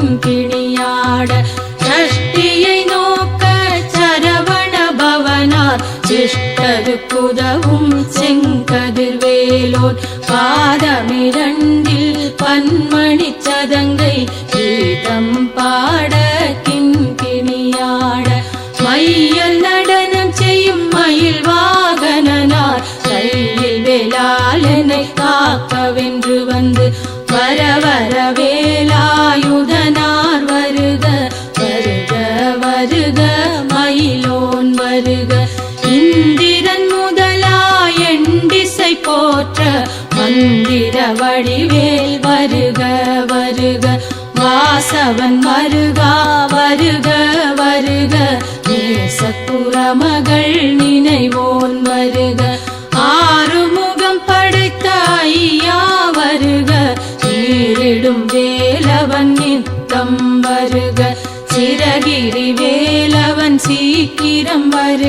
கிண்கிணியாட சஷ்டியை நோக்க சரவண பவனார். சிஷ்டருக்குதவும் செங்கதிர்வேலோன் பாதமிரண்டில் பன்மணி சதங்கை கீதம் பாட கிண்கிணியாட. மையல் நடனம் செய்யும் மயில் வாகனார் கையில் வேளாளனை காக்கவென்று வந்து வர வரவே மயிலோன் இந்திரன் முதலாய் எண்டிசை போற்ற மந்திர வடிவேல் வருக வருக. வாசவன் வருகா வருக வருக. தேசப்புற மகள் நினைவோன் வருக. ஆறுமுகம் படைத்த ஐயா வருக. சீரிடும் வேலவன் நித்தம் வருக. சிறகிரி வேலவன் சீக்கிரம் வரு.